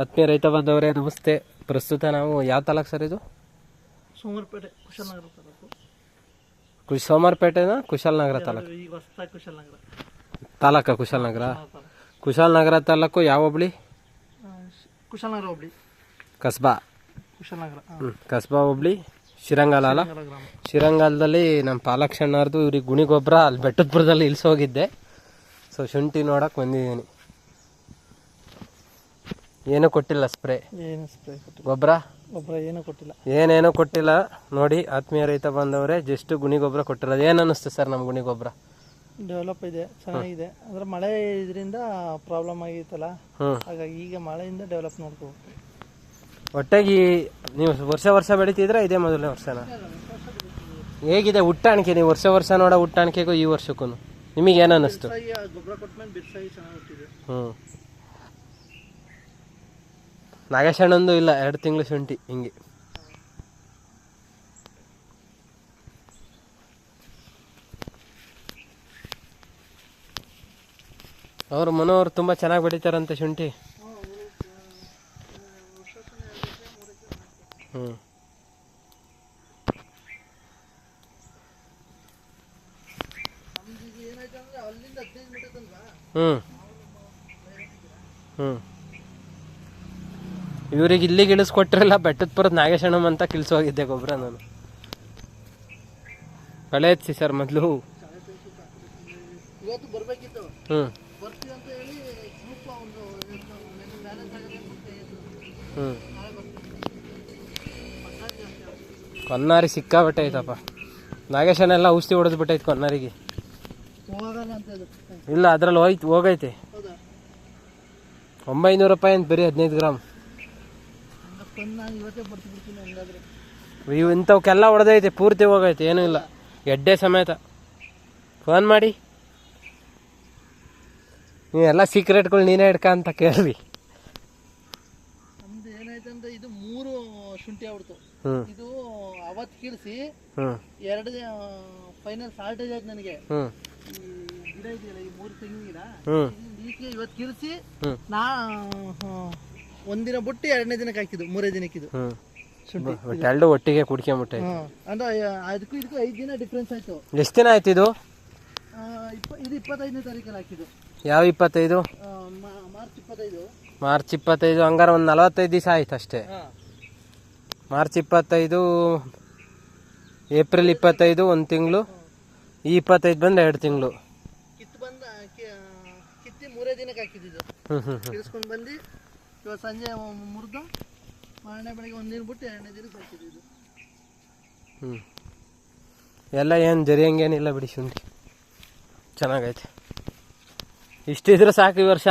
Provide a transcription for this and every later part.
ಆತ್ಮೀಯ ರೈತ ಬಂದವರೇ ನಮಸ್ತೆ. ಪ್ರಸ್ತುತ ನಾವು ಯಾವ ತಾಲೂಕು ಸರ್ ಇದು? ಸೋಮವಾರಪೇಟೆ ಕುಶಾಲನಗರ ತಾಲೂಕು. ಕುಶ್ ಸೋಮಾರ್ಪೇಟೆನ ಕುಶಾಲನಗರ ತಾಲೂಕು? ಈಗ ಹೊಸದಾಗಿ ಕುಶಾಲನಗರ. ತಾಲೂಕ ಕುಶಾಲನಗರ. ಕುಶಾಲನಗರ ತಾಲೂಕು. ಯಾವ ಹೋಬಳಿ? ಕುಶಾಲನಗರ ಹೋಬಳಿ. ಕಸ್ಬಾ. ಕುಶಾಲನಗರ ಹ್ಮ್, ಕಸ್ಬಾ ಹೋಬಳಿ ಶಿರಂಗಾಲ ಅಲ್ಲ ನಗರ ಗ್ರಾಮ. ಶಿರಂಗಾಲದಲ್ಲಿ ನಮ್ಮ ಪಾಲಕ್ಷಣ್ಣವ್ರದ್ದು ಇವ್ರಿಗೆ ಗುಣಿ ಗೊಬ್ಬರ ಅಲ್ಲಿ ಬೆಟ್ಟದಪುರದಲ್ಲಿ ಇಳಿಸೋಗಿದ್ದೆ. ಸೊ ಶುಂಠಿ ನೋಡಕ್ಕೆ ಬಂದಿದ್ದೀನಿ. ಏನೂ ಕೊಟ್ಟಿಲ್ಲ ಸ್ಪ್ರೇ? ಏನು ಸ್ಪ್ರೇ ಕೊಟ್ಟಿಲ್ಲ. ಗೊಬ್ಬರ? ಗೊಬ್ಬರ ಏನೂ ಕೊಟ್ಟಿಲ್ಲ. ಏನೇನೂ ಕೊಟ್ಟಿಲ್ಲ. ನೋಡಿ ಆತ್ಮೀಯ ರೈತ ಬಂದವರೇ ಜಸ್ಟ್ ಗುಣಿ ಗೊಬ್ಬರ ಕೊಟ್ಟಿರೋದು. ಏನು ಅನ್ನಿಸ್ತು ಸರ್ ನಮ್ಮ ಗುಣಿ ಗೊಬ್ಬರ? ಡೆವಲಪ್ ಇದೆ ಚೆನ್ನಾಗಿದೆ. ಅಂದ್ರೆ ಮಳೆ ಇದರಿಂದ ಪ್ರಾಬ್ಲಮ್ ಆಗಿತ್ತಲ್ಲ? ಹ್ಞೂ ಹಾಗಾಗಿ ಈಗ ಮಳೆಯಿಂದ ಡೆವಲಪ್ ನೋಡ್ಕೋಬೇಕು. ಒಟ್ಟಾಗಿ ನೀವು ವರ್ಷ ವರ್ಷ ಬೆಳಿತಿದ್ರೆ ಇದೇ ಮೊದಲನೇ ವರ್ಷನ? ಹೇಗಿದೆ ಹುಟ್ಟಾಣಿಕೆ? ನೀವು ವರ್ಷ ವರ್ಷ ನೋಡೋ ಹುಟ್ಟಾಣಿಕೆಗೂ ಈ ವರ್ಷಕ್ಕೂ ನಿಮಗೆ ಏನು ಅನ್ನಿಸ್ತು ಗೊಬ್ಬರ ಚೆನ್ನಾಗಿ ಹ್ಞೂ ನಾಗೇಶ್ ಅಣ್ಣಂದು ಇಲ್ಲ, ಎರಡು ತಿಂಗಳು ಶುಂಠಿ, ಹಿಂಗೆ. ಅವರು ಮನೋರು ತುಂಬ ಚೆನ್ನಾಗಿ ಬೆಳಿತಾರಂತೆ ಶುಂಠಿ. ಹ್ಞೂ ಹ್ಞೂ ಹ್ಞೂ ಇವ್ರಿಗೆ ಇಲ್ಲಿಗೆ ಇಳಿಸ್ಕೊಟ್ರಲ್ಲ ಬೆಟ್ಟದ ಪುರದ ನಾಗೇಶಣ್ಣಮ್ ಅಂತ ಕಿಲ್ಸೋಗಿದ್ದೆ ಗೊಬ್ಬರ ನಾನು. ಕಳೆ ಎತ್ಸಿ ಸರ್ ಮೊದಲು. ಹ್ಞೂ. ಹ್ಞೂ. ಕೊನ್ನಾರಿ ಸಿಕ್ಕಾಬಟ್ಟೆ ಐತಪ್ಪ ನಾಗೇಶನೆಲ್ಲ ಔಷಧಿ ಹೊಡೆದ್ಬಿಟ್ಟೈತೆ ಕೊನ್ನಾರಿಗೆ. ಹೋಗಲ್ಲ ಅಂತ ಹೇಳಿದ್ರು. ಇಲ್ಲ ಅದ್ರಲ್ಲಿ ಹೋಯ್ತು ಹೋಗೈತೆ. ಒಂಬೈನೂರು ರೂಪಾಯಿ ಅಂತ ಬರೀ ಹದಿನೈದು ಗ್ರಾಮ್. ನಾನು ಇವತ್ತೇ ಹಂಗಾದ್ರೆ. ಇವು ಇಂಥವಕ್ಕೆಲ್ಲ ಹೊಡೆದೈತೆ ಪೂರ್ತಿ ಹೋಗೈತೆ ಏನೂ ಇಲ್ಲ. ಎಡ್ಡೆ ಸಮೇತ. ಫೋನ್ ಮಾಡಿ. ನೀವೆಲ್ಲ ಸೀಕ್ರೆಟ್ಗಳು ನೀನೇ ಇಡ್ಕ ಅಂತ ಕೇಳಿ ನಮ್ದು ಏನಾಯ್ತು ಅಂದ್ರೆ ಇದು ಮೂರು ಶುಂಠಿ ಆಗ್ಬಿಡ್ತು. ಹ್ಞೂ ಇದು ಅವತ್ತು ಕೀಳಿಸಿ ಹ್ಞೂ ಎರಡು ಫೈನಲ್ ಶಾರ್ಟೇಜ್ ಆಯ್ತು ನನಗೆ. ಹ್ಞೂ ಈ ಗಿಡ ಇದೆಯಲ್ಲ ಈ ಮೂರು ತೆಂಗಿನ ಗಿಡ. ಹ್ಞೂ ಇವತ್ತು ಕೀಳಿಸಿ ನಾ ಒಂದಿನ ಬಿಟ್ಟು ಎರಡನೇ ದಿನಕ್ಕೆ ಹಾಕಿದ್ದು ಮೂರೇ ದಿನಕ್ಕೆ ಇದು ಶುಂಠಿ ಬಟ್ ಎರಡು ಒಟ್ಟಿಗೆ ಕುಡ್ಕೊಂಬಿಟ್ಟೆ ಹಾಂ ಅಂದ್ರೆ ಅದಕ್ಕೂ ಇದಕ್ಕೂ ಐದು ದಿನ ಡಿಫ್ರೆನ್ಸ್ ಆಯ್ತು. ಎಷ್ಟು ದಿನ ಆಯ್ತು ಇದು? ಆ, ಇಪ್ಪ ಇದು ಇಪ್ಪತ್ತೈದನೇ ತಾರೀಕಲ್ಲಿ ಹಾಕಿದ್ದು. ಯಾವ ಇಪ್ಪತ್ತೈದು? ಆ, ಮಾ- ಮಾರ್ಚ್ ಇಪ್ಪತ್ತೈದು. ಮಾರ್ಚ್ ಇಪ್ಪತ್ತೈದು ಹಂಗಾರೆ ಒಂದು ನಲವತ್ತೈದು ದಿವಸ ಆಯ್ತು ಅಷ್ಟೇ. ಹಾಂ. ಮಾರ್ಚ್ ಇಪ್ಪತ್ತೈದು ಏಪ್ರಿಲ್ ಇಪ್ಪತ್ತೈದು ಒಂದು ತಿಂಗಳು. ಈ ಇಪ್ಪತ್ತೈದು ಬಂದು ಎರಡು ತಿಂಗಳು. ಕಿತ್ತು ಬಂದ ಕಿ- ಕಿತ್ತಿ ಮೂರೇ ದಿನಕ್ಕೆ ಹಾಕಿದ್ದು ಹ್ಞೂ ಹ್ಞೂ ಹ್ಞೂ ಇಳಿಸ್ಕೊಂಡು ಬಂದು ಇವತ್ತು ಸಂಜೆ ಮುರಿದು ಮಾರನೇ ಬೆಳಗ್ಗೆ ಒಂದು ಬಿಟ್ಟು ಎರಡನೇ ದಿನ ಸಾಕಿದೆ ಇದು. ಹ್ಞೂ ಎಲ್ಲ ಏನು ಜರಿಯಂಗೇನಿಲ್ಲ ಬಿಡಿ ಶುಂಠಿ. ಚೆನ್ನಾಗೈತೆ. ಇಷ್ಟಿದ್ರೆ ಸಾಕು ಈ ವರ್ಷ.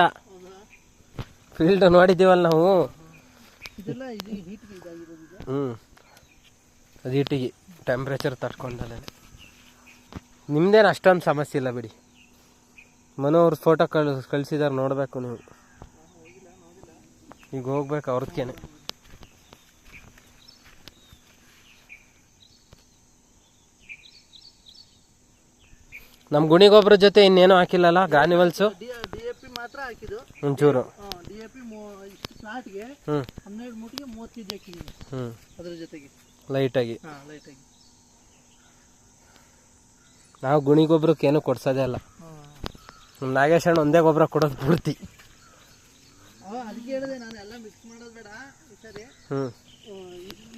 ಫೀಲ್ಡ್ ನೋಡಿದ್ದೀವಲ್ಲ ನಾವು. ಹ್ಞೂ ಅದು ಇಟ್ಟಿಗೆ ಟೆಂಪ್ರೇಚರ್ ತಡ್ಕೊಂಡಲ್ಲ ನಿಮ್ದೇನು ಅಷ್ಟೊಂದು ಸಮಸ್ಯೆ ಇಲ್ಲ ಬಿಡಿ. ಮನು ಅವ್ರ ಫೋಟೋ ಕಳ್ ಕಳಿಸಿದಾರೆ ನೋಡಬೇಕು ನೀವು. ಈಗ ಹೋಗ್ಬೇಕು ಅವ್ರದ್ಕೇನೆ. ನಮ್ಮ ಗುಣಿ ಗೊಬ್ಬರ ಜೊತೆ ಇನ್ನೇನು ಹಾಕಿಲ್ಲಲ್ಲ ಪಿ ಮಾತ್ರ ಹಾಕಿದ್ದು. ಒಂಚೂರು. ಡಿ ಎ ಪಿ ಇಷ್ಟು ಹ್ಞೂ ಹನ್ನೆರಡು ಮೂಟಿಗೆ ಮೂವತ್ತು ಕೆ ಜಿ ಹಾಕಿದ್ದೀನಿ ಅದ್ರ ಜೊತೆಗೆ. ಲೈಟಾಗಿ. ನಾವು ಗುಣಿ ಗೊಬ್ಬರಕ್ಕೆ ಏನು ಕೊಡ್ಸೋದೇ ಅಲ್ಲ. ಹಾಂ ನಾಗೇಶ್ ಅಣ್ಣ ಒಂದೇ ಗೊಬ್ಬರ ಕೊಡೋದು ಪೂರ್ತಿ. ಅದಕ್ಕೆ ಹೇಳಿದೆ ನಾನು ಎಲ್ಲ ಮಿಕ್ಸ್ ಮಾಡೋದು ಬೇಡ. ಸರಿ ಹ್ಞೂ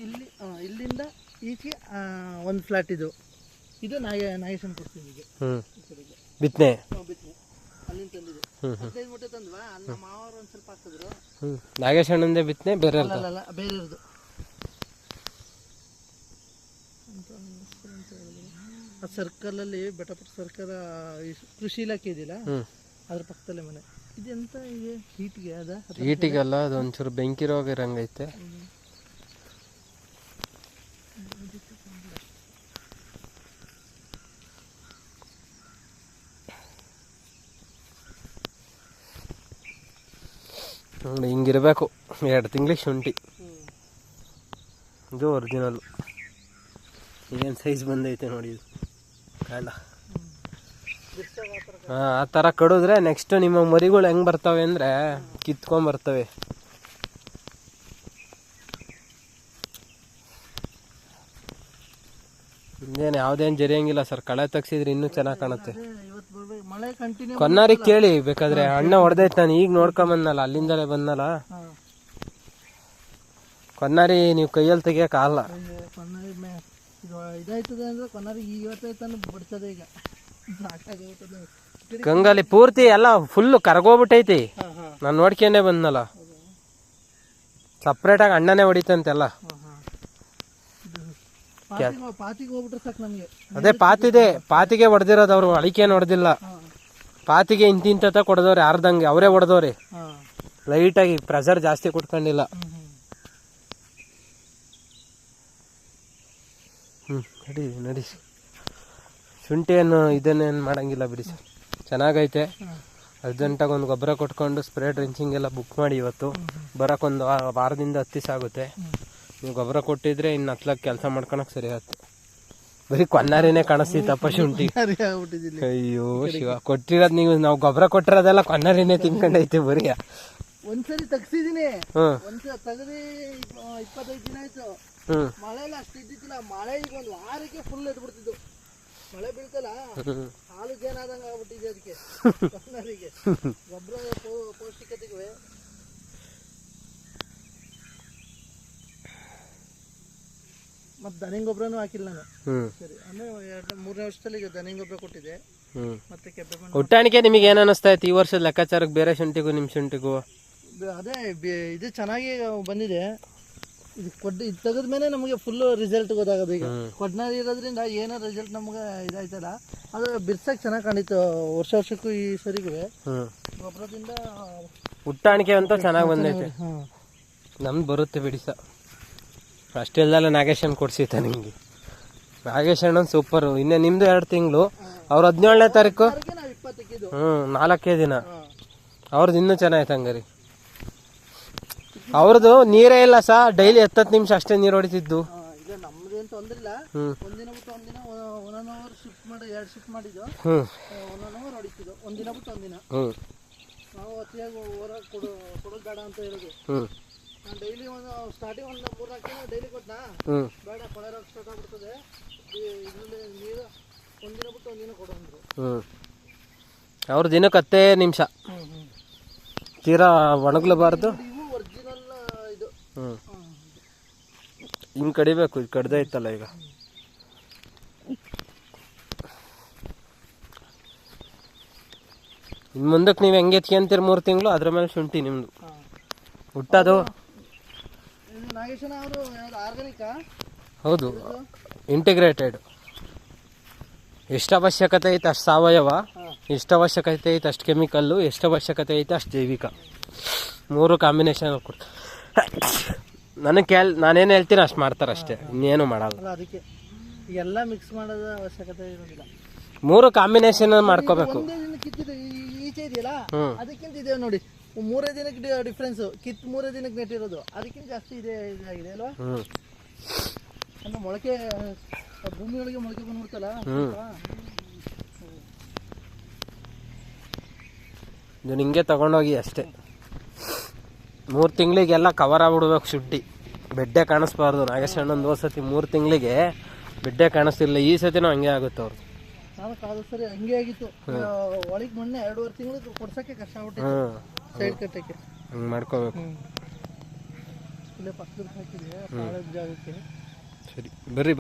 ಇಲ್ಲಿ ಇಲ್ಲಿಂದ ಈಚೆ ಒಂದು ಫ್ಲಾಟ್ ಇದು. ಇದು ನಾಗೆ ನಾಗೇಶನ್ ಕೊಡ್ತೀನಿ ಈಗ. ಬಿತ್ತನೆ ಬಿತ್ತನೆ ಅಲ್ಲಿಂದ ತಂದಿದೆ ಹದಿನೈದು ಮೂಟೆ ತಂದ್ವಾ? ಅಲ್ಲಿ ನಮ್ಮ ಮಾವರು ಒಂದು ಸ್ವಲ್ಪ ಹಾಕಿದ್ರು ನಾಗೇಶ್ ಅಣ್ಣಂದೇ ಬಿತ್ತನೆ ಬೇರೆ ಅಲ್ಲ ಅಲ್ಲ ಬೇರೆ ಇರೋದು ಆ ಸರ್ಕಲಲ್ಲಿ ಬೆಟ್ಟಪುರ ಸರ್ಕಲ್ ಕೃಷಿ ಇಲಾಖೆ ಇದೆಯಲ್ಲ ಹ್ಞೂ ಅದ್ರ ಪಕ್ಕದಲ್ಲೇ ಮನೆ. ಇದೆಂತ ಇದೆ? ಹೀಟ್ಗೆ ಅದ? ಒಂಚೂರು ಬೆಂಕಿ ರೋಗ ಇರಂಗೈತೆ ನೋಡಿ ಹಿಂಗಿರ್ಬೇಕು. ಎರಡು ತಿಂಗ್ಳಿಗೆ ಶುಂಠಿ. ಇದು ಒರಿಜಿನಲ್ ಏನು ಸೈಜ್ ಬಂದೈತೆ ನೋಡಿ ಇದು. ಕಾಂಡ ಆ ಥರ ಕಡಿದ್ರೆ ನೆಕ್ಸ್ಟ್ ನಿಮ್ಮ ಮರಿಗಳು ಹೆಂಗೆ ಬರ್ತವೆ ಅಂದ್ರೆ ಕಿತ್ಕೊಂಡ್ ಬರ್ತವೆ. ಇನ್ನೇನು, ಯಾವ್ದೇನು ಜರಿಯಂಗಿಲ್ಲ ಸರ್ ಕಳೆ ತೆಗ್ಸಿದ್ರೆ ಇನ್ನೂ ಚೆನ್ನಾಗಿ ಕಾಣುತ್ತೆ. ಕೊನ್ನಾರಿಗೆ ಕೇಳಿ, ಬೇಕಾದ್ರೆ ಅಣ್ಣ ಹೊಡೆದೈತೆ ನಾನು ಈಗ ನೋಡ್ಕೊಂಬಂದಲ್ಲ ಅಲ್ಲಿಂದಲೇ ಬಂದಲ್ಲ ಕೊನ್ನಾರಿ ನೀವು ಕೈಯಲ್ಲಿ ತೆಗಿಯೋಕ್ಕಾಗಲ್ಲ ಇದಾಯ್ತದೆ ಅಂದ್ರೆ ಕೊನ್ನಾರಿ ಈಗ ಈಗ. ಗಂಗಾಲಿ ಪೂರ್ತಿ ಎಲ್ಲ ಫುಲ್ ಕರಗೋಗ್ಬಿಟ್ಟೈತಿ. ನಾನು ನೋಡ್ಕೊಂಡೇ ಬಂದ್ನಲ್ಲ. ಸಪ್ರೇಟಾಗಿ ಅಣ್ಣನೇ ಹೊಡಿತಂತೆಲ್ಲ ಅದೇ ಪಾತಿದೆ ಪಾತಿಗೆ ಹೊಡೆದಿರೋದು ಅವ್ರು ಅಳಿಕೆ ಹೊಡೆದಿಲ್ಲ. ಪಾತಿಗೆ ಇಂತಿಂತ ಕೊಡದವ್ರಿ ಯಾರ್ದಂಗೆ ಅವರೇ ಹೊಡೆದವ್ರಿ. ಲೈಟ್ ಲೈಟಾಗಿ ಪ್ರೆಷರ್ ಜಾಸ್ತಿ ಕೊಟ್ಕೊಂಡಿಲ್ಲ. ಹ್ಞೂ ನಡಿ ನಡಿ. ಶುಂಠಿ ಏನು ಇದನ್ನೇನು ಮಾಡಂಗಿಲ್ಲ ಬಿಡಿ ಸರ್. ಚೆನ್ನಾಗೈತೆ. ಅರ್ಜೆಂಟಾಗಿ ಒಂದು ಗೊಬ್ಬರ ಕೊಟ್ಕೊಂಡು ಸ್ಪ್ರೇ ಡ್ರಿಂಚಿಂಗ್ ಎಲ್ಲ ಬುಕ್ ಮಾಡಿ ಇವತ್ತು. ಬರೋಕ್ಕೊಂದು ವಾರದಿಂದ ಹತ್ತು ದಿವಸ ಆಗುತ್ತೆ ನೀವು ಗೊಬ್ಬರ ಕೊಟ್ಟಿದ್ರೆ ಇನ್ನು ಹತ್ಲಕ್ಕೆ ಕೆಲಸ ಮಾಡ್ಕೊಳಕ್ಕೆ ಸರಿ ಆಗುತ್ತೆ. ಬರೀ ಕೊನ್ನಾರಿನೇ ಕಾಣಿಸ್ತಿತ್ತಪ್ಪ ಶುಂಠಿ. ಅಯ್ಯೋ ಶಿವ ಕೊಟ್ಟಿರೋದು ನೀವು ನಾವು ಗೊಬ್ಬರ ಕೊಟ್ಟಿರೋದೆಲ್ಲ ಕೊನ್ನಾರಿನೇ ತಿನ್ಕೊಂಡೈತೆ ಬರೀ. ಒಂದ್ಸರಿ ತಗ್ಸಿದೀನಿ ತೆಗ್ದಿ ಇಪ್ಪತ್ತೈದು ದಿನ ಆಯ್ತು. ಮಳೆ ಎಲ್ಲ ಅಷ್ಟು ಇದ್ದಿದ್ದಿಲ್ಲ. ಮಳೆ ಈಗ ಒಂದು ವಾರಕ್ಕೆ ಫುಲ್ ಎದ್ಬಿಡ್ತಿದ್ದು. ಮಳೆ ಬೀಳ್ತಲ್ಲ ಹಾಲು ಏನಾದಂಗೆ ಆಗ್ಬಿಟ್ಟಿದೆ ಅದಕ್ಕೆ. ಗೊಬ್ಬರ ಪೌಷ್ಟಿಕತೆಗೆ. ಮತ್ತು ದನಿ ಗೊಬ್ಬರನೂ ಹಾಕಿಲ್ಲ ನಾನು. ಸರಿ ಅಂದರೆ ಎರಡು ಮೂರನೇ ವರ್ಷದಲ್ಲಿ ಈಗ ದನಿ ಗೊಬ್ಬರ ಕೊಟ್ಟಿದೆ ಮತ್ತೆ ಕೆಬ್ಬೆ ಮಣ್ಣು ಒಟ್ಟಾಣಿಕೆ ನಿಮಗೆ ಏನು ಅನಿಸ್ತಾ ಇತ್ತು ಈ ವರ್ಷದ ಲೆಕ್ಕಾಚಾರಕ್ಕೆ ಬೇರೆ ಶುಂಠಿಗೂ ನಿಮ್ಮ ಶುಂಠಿಗೂ? ಅದೇ ಇದು ಚೆನ್ನಾಗಿ ಬಂದಿದೆ. ಇದು ಕೊಡ್ ಇದು ತೆಗೆದ್ಮೇಲೆ ನಮಗೆ ಫುಲ್ ರಿಸಲ್ಟ್ ಗೊತ್ತಾಗೋದು ಈಗ. ಕೊಡ್ನ ಇರೋದ್ರಿಂದ ಏನೋ ರಿಸಲ್ಟ್ ನಮ್ಗೆ ಇದಾಯ್ತಲ್ಲ. ಅದು ಬಿರ್ಸಕ್ಕೆ ಚೆನ್ನಾಗಿ ಕಾಣಿತ್ತು ವರ್ಷ ವರ್ಷಕ್ಕೂ ಈ ಸರಿಗೂ ಗೊಬ್ಬರದಿಂದ ಉಟ್ಟಾಣಿಕೆ ಅಂತ ಚೆನ್ನಾಗಿ ಬಂದೈತೆ. ನಮ್ದು ಬರುತ್ತೆ ಬಿಡಿ ಸ ಅಷ್ಟೆಲ್ಲ ನಾಗೇಶ್ ಅಣ್ಣ ಕೊಡ್ಸಿತ್ತ ನಿಮಗೆ. ನಾಗೇಶ್ ಅಣ್ಣ ಸೂಪರು ಇನ್ನೇ ನಿಮ್ದು ಎರಡು ತಿಂಗಳು. ಅವ್ರ ಹದಿನೇಳನೇ ತಾರೀಕು? ಹ್ಞೂ ನಾಲ್ಕೇ ದಿನ. ಅವ್ರದ್ದು ಇನ್ನೂ ಚೆನ್ನಾಗಿತ್ತು ಹಂಗಾರಿ. ಅವ್ರದ್ದು ನೀರೇ ಇಲ್ಲ ಸರ್ ಡೈಲಿ ಹತ್ತತ್ತು ನಿಮಿಷ ಅಷ್ಟೇ ನೀರು ಹೊಡಿತಿದ್ದು. ಇದೆ ನಮ್ದೇನು ತೊಂದ್ರೆ ಇಲ್ಲ. ಒಂದಿನ ಬಿಟ್ಟು ಒಂದಿನ ಒನ್ ಅವರ್ ಶಿಫ್ಟ್ ಮಾಡಿ ಎರಡು ಶಿಫ್ಟ್ ಮಾಡಿದ್ದು. ಹ್ಞೂ ಒನ್ ಅವರ್ ಹೊಡಿತಿದ್ದು. ಒಂದಿನ ಬಿಟ್ಟು ಒಂದಿನ ಹ್ಞೂ ನಾವು ಅತಿಯಾಗಿ ಹೊರಗೆ ಕೊಡು ಕೊಡೋದು ಬೇಡ ಅಂತ ಹೇಳೋದು. ಹ್ಞೂ ನಾನು ಡೈಲಿ ಒಂದು ಸ್ಟಾರ್ಟಿಂಗ್ ಒಂದು ಮೂರ್ನಾಲ್ಕು ದಿನ ಡೈಲಿ ಕೊಟ್ಟನಾ ಹ್ಞೂ ಬೇಡ ಕೊಳೆರೋಕೆ ಸ್ಟಾರ್ಟ್ ಆಗ್ಬಿಡ್ತದೆ. ಇದರಲ್ಲಿ ನೀರು ಒಂದಿನ ಬಿಟ್ಟು ಒಂದಿನ ಕೊಡು ಅಂದರು. ಹ್ಞೂ ಅವ್ರ ದಿನಕ್ಕೆ ಹತ್ತೇ ನಿಮಿಷ. ತೀರಾ ಒಣಗ್ಲಬಾರ್ದು ಇವು ಒರಿಜಿನಲ್ ಇದು ಹ್ಞೂ ಹ್ಮ್. ಹಿಂಗೆ ಕಡಿಬೇಕು ಇದು ಇತ್ತಲ್ಲ ಈಗ. ಇನ್ ಮುಂದಕ್ಕೆ ನೀವು ಹೆಂಗೆ ಎತ್ಕೊಂತೀರಿ ಮೂರು ತಿಂಗಳು ಅದ್ರ ಮೇಲೆ ಶುಂಠಿ ನಿಮ್ಮದು ಹುಟ್ಟದು. ಹೌದು. ಇಂಟಿಗ್ರೇಟೆಡ್ ಎಷ್ಟು ಅವಶ್ಯಕತೆ ಐತೆ ಅಷ್ಟು ಸಾವಯವ ಎಷ್ಟು ಅವಶ್ಯಕತೆ ಐತೆ ಅಷ್ಟು ಕೆಮಿಕಲ್ಲು ಎಷ್ಟು ಅವಶ್ಯಕತೆ ಐತೆ ಅಷ್ಟು ಜೈವಿಕ. ಮೂರು ಕಾಂಬಿನೇಷನ್ ಕೊಡ್ ನನಗೆ ಕೇಳ್ ನಾನೇನು ಹೇಳ್ತೀನಿ ಅಷ್ಟು ಮಾಡ್ತಾರೆ ಅಷ್ಟೇ. ಇನ್ನೇನು ಮಾಡಲ್ಲ. ಅಲ್ಲ ಅದಕ್ಕೆ ಎಲ್ಲ ಮಿಕ್ಸ್ ಮಾಡೋದ ಅವಶ್ಯಕತೆ ಇರೋದಿಲ್ಲ. ಮೂರು ಕಾಂಬಿನೇಷನ್ ಮಾಡ್ಕೋಬೇಕು. ಒಂದೇ ದಿನ ಕಿತ್ತಿದ್ದು ಈ- ಈಚೆ ಇದೆಯಲ್ಲ? ಹ್ಮ್. ಅದಕ್ಕಿಂತ ಇದೆ ನೋಡಿ ಮೂರೇ ದಿನಕ್ಕೆ ಡಿಫ್ರೆನ್ಸ್ ಕಿತ್ ಮೂರೇ ದಿನಕ್ಕೆ ನೆಟ್ಟಿರೋದು ಅದಕ್ಕಿಂತ ಜಾಸ್ತಿ ಇದೆ ಇದಾಗಿದೆ ಅಲ್ವಾ? ಹ್ಞೂ ಅಂದ್ರೆ ಮೊಳಕೆ ಆ ಭೂಮಿಯೊಳಗೆ ಮೊಳಕೆ ಬಂದ್ಬಿಡ್ತಲ್ಲ? ಹ್ಮ್. ಸ್ವಲ್ಪ. ಇದು ಹಿಂಗೆ ತಗೊಂಡೋಗಿ ಅಷ್ಟೇ. ಮೂರು ತಿಂಗಳಿಗೆಲ್ಲ ಕವರ್ ಆಗ್ಬಿಡ್ಬೇಕು ಶುಂಠಿ. ಬೆಡ್ಡೆ ಕಾಣಿಸ್ಬಾರ್ದು. ನಾಗೇಶ್ ಅಣ್ಣಂದು ಹೋದ ಸತಿ ಮೂರು ತಿಂಗಳಿಗೆ ಬೆಡ್ಡೆ ಕಾಣಿಸ್ತಿಲ್ಲ ಈ ಸತಿನೂ ಹಂಗೆ ಆಗುತ್ತೆ ಅವ್ರು ನಾನು ಕಾದು ಸರಿ ಹಂಗೆ ಆಗಿತ್ತು. ಒಳಗೆ ಮೊನ್ನೆ ಎರಡೂವರೆ ತಿಂಗಳು ಕೊಡ್ಸಕ್ಕೆ ಕಷ್ಟ ಆಗ್ಬಿಟ್ಟಿತ್ತು ಹ್ಞೂ ಸೈಡ್ ಕಟ್ಟಕ್ಕೆ. ಹಂಗೆ ಮಾಡ್ಕೋಬೇಕು. ಇಲ್ಲೇ ಪಕ್ಕದಲ್ಲಿ ಹಾಕಿದೆ ಪಾಳದ ಜಾಗಕ್ಕೆ ಸರಿ. ಬರ್ರಿ.